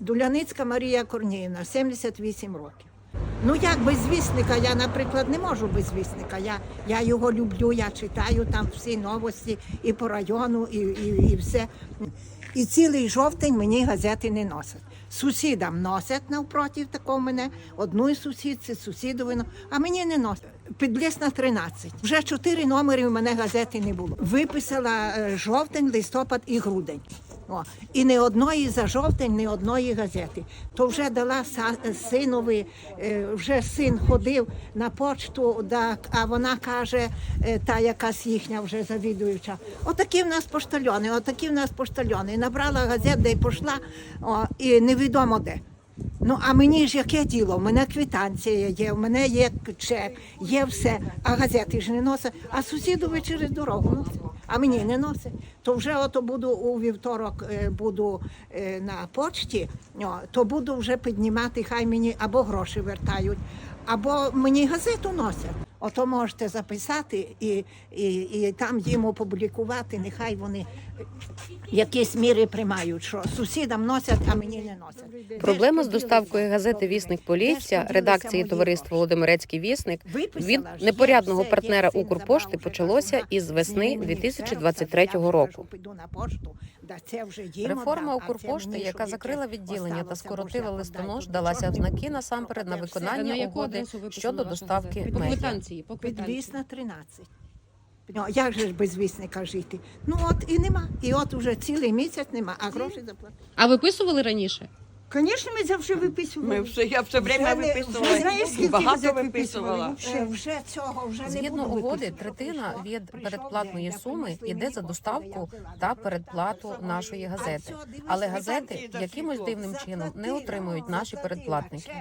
Дуляницька Марія Корніївна, 78 років. Ну як без вісника, я, наприклад, не можу без вісника. Я, я його люблю, я читаю там всі новості і по району, і, і, і все. І цілий жовтень мені газети не носять. Сусідам носять навпроти такого мене, одної сусідці, сусідовину, а мені не носять. Підлісна 13. Вже чотири номери в мене газети не було. Виписала е, жовтень, листопад і грудень. О, і ні одної за жовтень, ні одної газети. То вже дала синові, е, вже син ходив на почту, а вона каже, е, та якась їхня вже завідуюча. Отакі в нас поштальони, отакі в нас поштальони. Набрала газет, де й пішла, о, і невідомо де. Ну, а мені ж яке діло? У мене квитанція є, у мене є чек, є все, а газети ж не носять, а сусідові через дорогу носять, а мені не носять. То вже ото буду у вівторок е, буду е, на почті, то буду вже піднімати, хай мені або гроші вертають, або мені газету носять. Ото можете записати і, і, і там їм опублікувати, нехай вони якісь міри приймають, що сусідам носять, а мені не носять. Проблема з доставкою газети Вісник Полісся редакції товариства Володимирецький вісник від непорядного партнера Укрпошти почалося із весни 2023 року. Реформа Укрпошти, яка закрила відділення та скоротила листонож, далася в знаки насамперед на На виконання угоди щодо доставки медіа. Квитанції, по квитанції. Підвісна 13. Ну, як же ж без вісника жити? Ну от і нема. І от уже цілий місяць нема, а гроші заплатили. А виписували раніше? Звісно, ми завжди виписували. Ми все, я все время Вже не- виписувала. Ви знаєш, скільки Багато газет виписувала. виписували? Е, Вже цього вже не Згідно буду угоди, виписувати. третина від прийшов передплатної день, суми принесли йде за доставку я взяла. та передплату нашої газети. Але газети якимось дивним чином не отримують наші передплатники.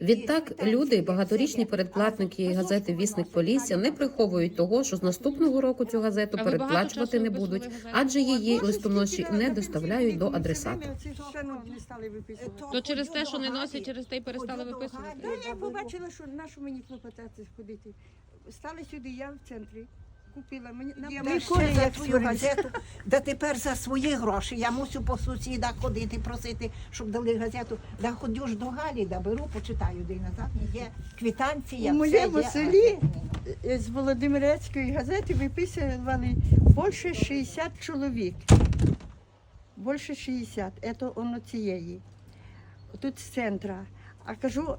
Відтак люди, багаторічні передплатники газети Вісник Полісся не приховують того, що з наступного року цю газету багато передплачувати часу не будуть, адже її листоноші не доставляють до адресата. стали виписувати. То через те, що не носять, через те й перестали виписувати? Галі, Та я побачила, що на що мені клопотати ходити. Стали сюди, я в центрі. Купила мені я коні, за твою газету, да тепер за свої гроші. Я мусю по сусідах ходити, просити, щоб дали газету. Да ходю ж до Галі, да беру, почитаю де назад. Є квитанція. У моєму є, селі з Володимирецької газети виписували більше 60 чоловік. Більше 60. Це воно цієї. Тут з центра. А кажу,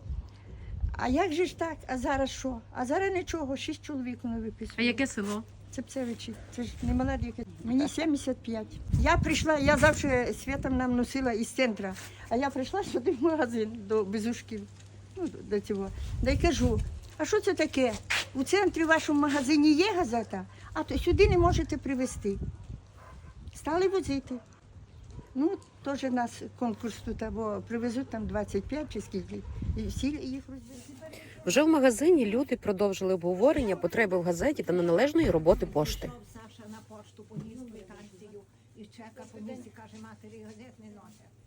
а як же ж так? А зараз що? А зараз нічого, 6 чоловік воно виписує. А яке село? Цепцевичі, це ж не мала діка. Мені 75. Я прийшла, я завжди світом нам носила із центра, а я прийшла сюди в магазин до Безушків, ну, до цього. Да й кажу, а що це таке? У центрі в вашому магазині є газета, а то сюди не можете привезти. Стали возити. Ну, теж нас конкурс тут, або привезуть там 25 чи скільки, і всі їх розвезуть. Вже в магазині люди продовжили обговорення потреби в газеті та неналежної роботи пошти. Саша на пошту, поніс квитанцію і чека поніс і каже, матері газет не носять.